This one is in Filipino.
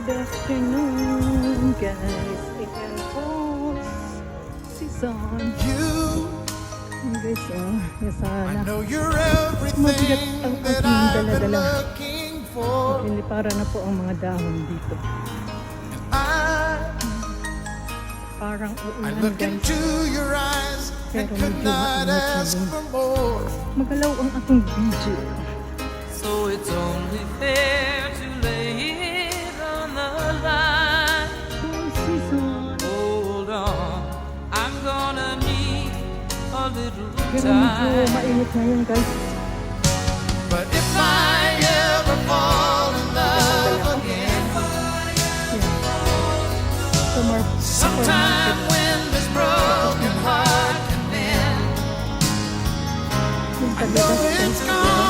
Good afternoon, guys. Ayan po. Si Son. Guys, oh. Yan I sana. know you're Mabigat ang everything that aking I've been dala-dala. looking for. Hindi para na po ang mga dahon dito. Parang uulan, look guys. into your eyes and Pero medyo more. Magalaw ang aking video. So it's only fair to for a little time. But if I ever fall in love again, sometime when this broken heart can end, I know it's gone.